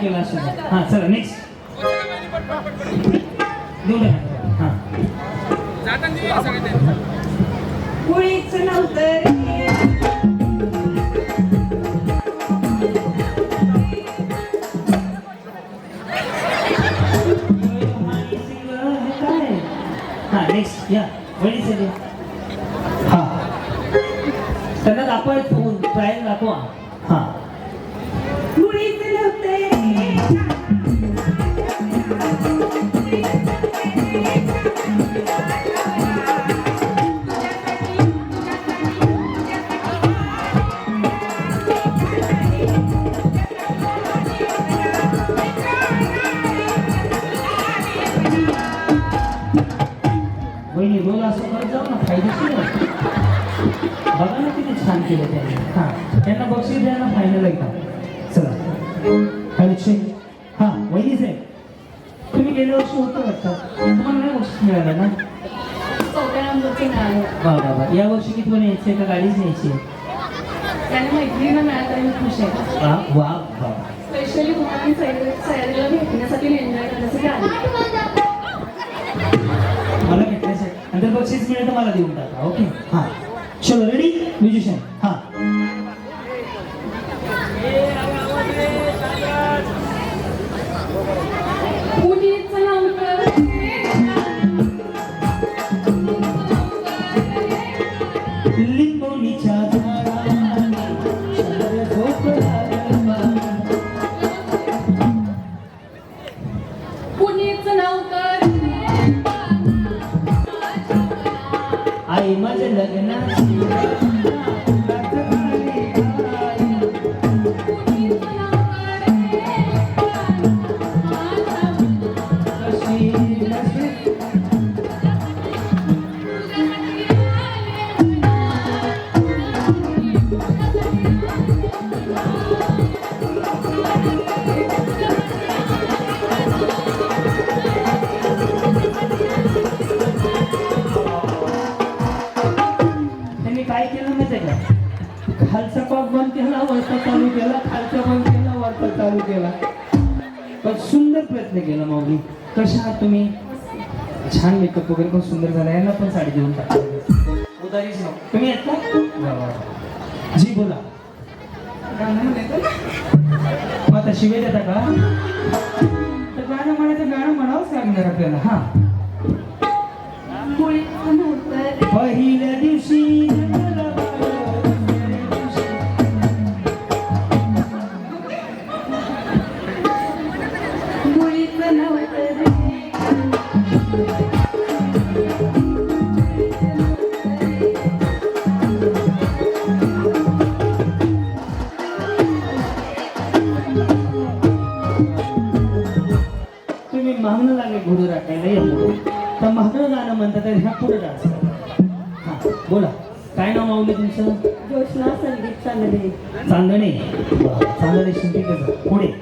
केलं असं हां चला नेक्स्ट हां. नव्हतं हा नेक्स्ट या वडी सर हा त्यांना दाखवाय फोन ट्रायल दाखवा हा फायदेशीर. बघा ना किती छान केलं त्यांनी हा त्यांना बक्षीस द्या ना फायनल एकदा चला चेक हा वहिनी साहेब तुम्ही गेल्या वर्षी होतं वाटतं तुम्हाला नाही बक्षीस मिळालं ना वा वा वा या वर्षी किती पण यायचे का गाडीच न्यायची वा वा वा स्पेशली तुम्हाला भेटण्यासाठी एन्जॉय करण्यासाठी बक्षीस मिळेल तर मला देऊन टाका ओके हां चलो रेडी म्युझिशियन खालचा पाप बंद केला वरचा चालू केला खालचा बंद केला वरचा चालू केला. पण सुंदर प्रयत्न केला माऊली. कशा आहात तुम्ही? छान मेकअप वगैरे पण सुंदर झाला. यांना पण साडी देऊन टाका. उदारीच तुम्ही येत का जी बोला. मग आता शिवे देता का? तर गाणं म्हणायचं गाणं म्हणावंच लागणार आपल्याला. हा. तुम्ही मागणं लागले घोडू राखायला या पुढे तर मागणं गाणं म्हणतात ह्या पुढे डान्स हा बोला. काय नाव माऊली तुमचं? जोशना चांगले चांदणे. वा, चांदणे शिंपी पुढे.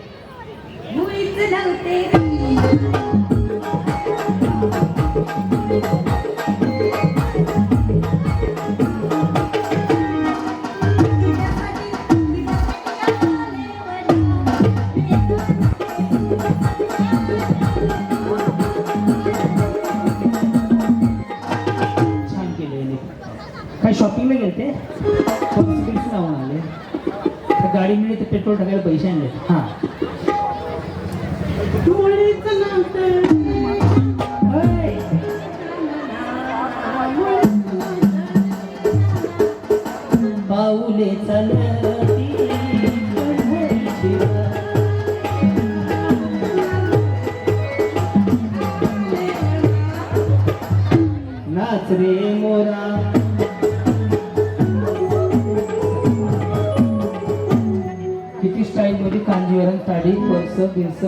कांजीवरम साडी पर्स बिर्स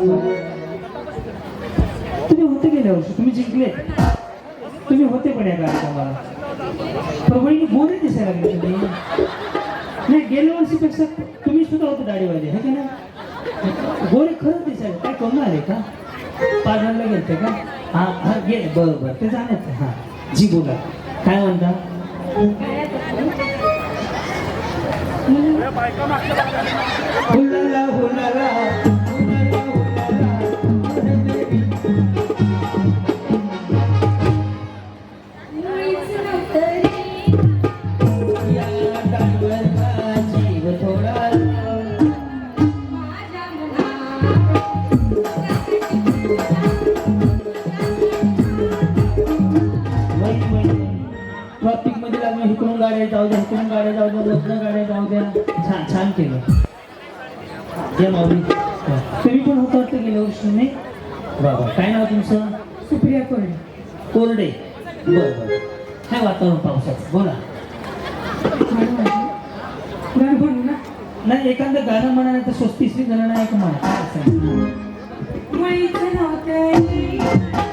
तुम्ही होते गेल्या वर्षी तुम्ही जिंकले. तुम्ही होते पण या कार्यक्रमाला. पण वहिनी दिसायला लागले तुम्ही. नाही गेल्या वर्षीपेक्षा तुम्ही सुद्धा होते दाढीवाले हे की नाही? गोरे खरंच दिसायला काय कमी आले का? पाजरला गेलते का? हा हा गेले बरं बरं ते जाण्याचं हा. जी बोला. काय म्हणता? लागलं इकडून गाड्या जाऊ द्या इकडून गाड्या जाऊ द्या गाड्या या माऊली तुम्ही पण होता वाटतं गेल्या वर्षी नाही? बाबा काय नाव तुमचं? सुप्रिया कोरडे. कोरडे. बरं बरं. काय वातावरण पावसाचं? बोला. गाणं म्हणू ना नाही एखादं गाणं म्हणा तर स्वस्तिश्री गाणं नाही का म्हणा? काय मुळीच नव्हतं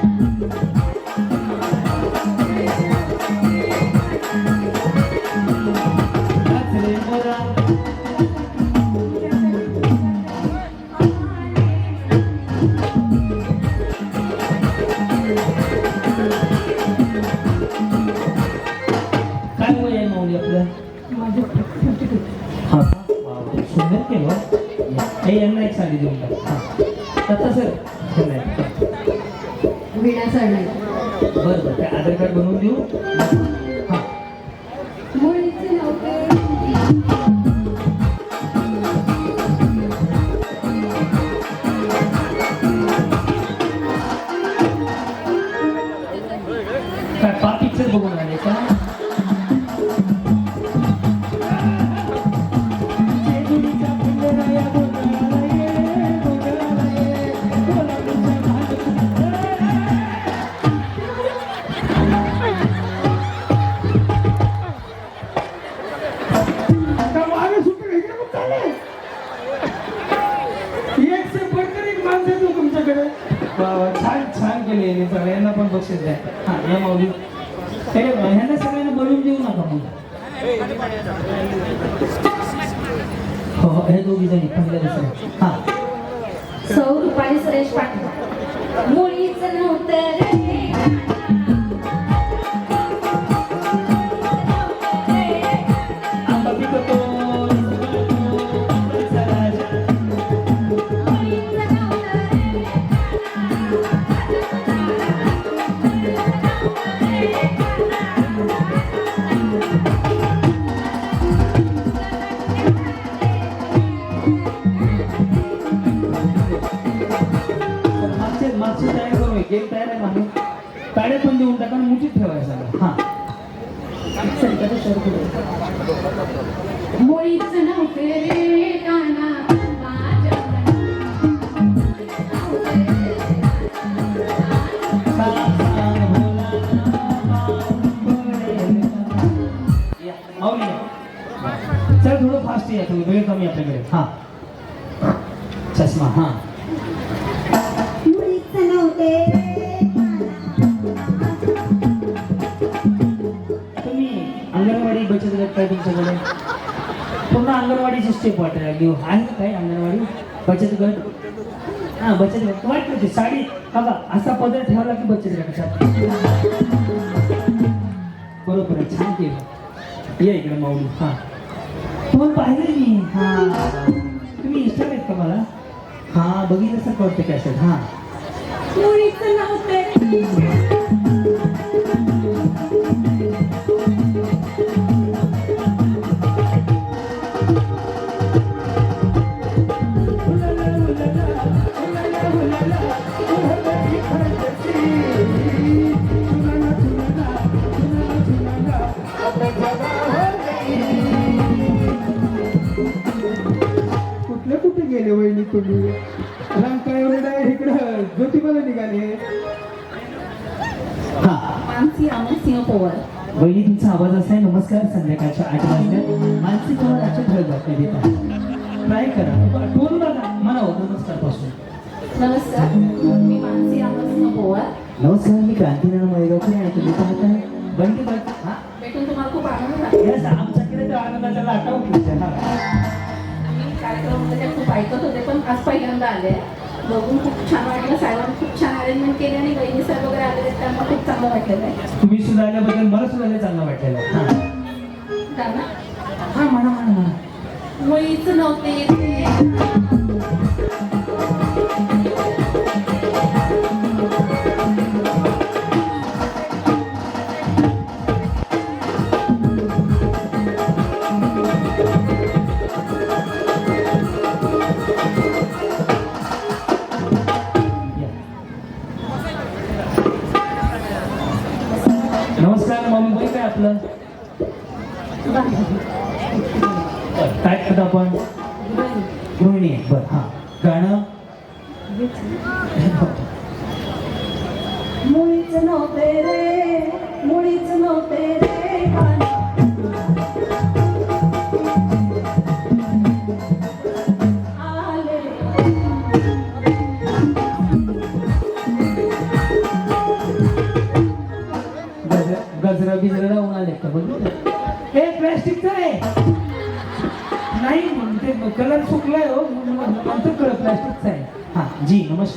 वय आहे माऊली आपलं हा सुंदर केलं. हे यांना एक साडी देऊन टाक. सर बरं बरं ते आधार कार्ड बनवून देऊ. हा. काय? पा पिक्चर बघून आले का? केले यांनी सगळ्यांना पण बक्षीस द्या. हा या माऊली. ह्यांना सगळ्यांना बनवून देऊ नका मग. हो, हो हे दोघी जणी पहिल्या दुसऱ्या. हा. सौ रुपाली सुरेश पाटील. मुळीच नव्हतं मागचे तयार करू गेम तयार आहे माणूस ताडे पण देऊन टाका मुठीत ठेवायचं हा. मुळीच नव्हते रे काना माझ्या माऊली चल थोडं फास्ट या तुम्ही वेळ कमी आपल्याकडे. हा. चष्मा हा. तुम्ही अंगणवाडी बचत गट काय तुमच्याकडे? पूर्ण अंगणवाडीची स्टेप वाटायला लागली आहे का काय अंगणवाडी? बचत गट? हा बचत गट. वाटत होती साडी. बघा असा पदर ठेवला की बचत गटाचा बरोबर आहे छान केलं. ये इकडे माऊली. हा. तुम्हाला पाहिलं मी. हा. तुम्ही इन्स्टा आहेत का मला? हा बघितलं सर कळतं कॅसेट हा. मुळीच नव्हते नमस्कार संध्याकाळच्या आठ वाजल्यात मानसिक आवाज अशा ठळक बातम्या देतात ट्राय करा टोन नमस्कार. मी मानसी आमस पोवार नमस्कार मी क्रांतीनाना मळेगावकर आहे. तुम्ही पाहताय बंद हा? भेटून तुम्हाला खूप आनंद झाला. यस आमच्याकडे तर आनंदाचा लाटा उठला मी कार्यक्रमामध्ये खूप ऐकत होते पण आज पहिल्यांदा आले. बघून खूप छान वाटलं. साहेबांनी खूप छान अरेंजमेंट केली आणि बहिणी सर वगैरे आलेले आहेत, त्यांना खूप चांगलं वाटलेलं आहे तुम्ही सुद्धा आल्याबद्दल मला सुद्धा लय चांगलं वाटलेलं आहे. हा. हा म्हणा म्हणा म्हणा. मुळीच नव्हते ते. या. नमस्कार मम्मी बाई काय आपलं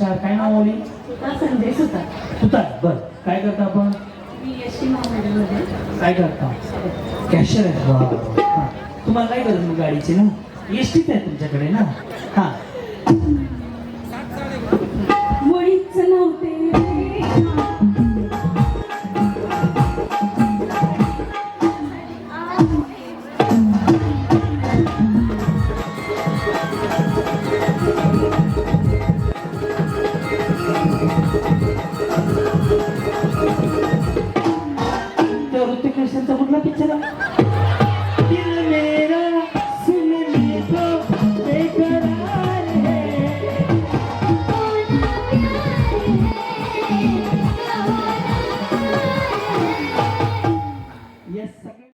नमस्कार काय नाव ओली होता तुतार बर. काय करता आपण? मी एस टी महामंडळमध्ये काय करता? कॅशियर आहे. हा तुम्हाला काय गरज गाडीची ना? एस टीच आहे तुमच्याकडे ना? हा.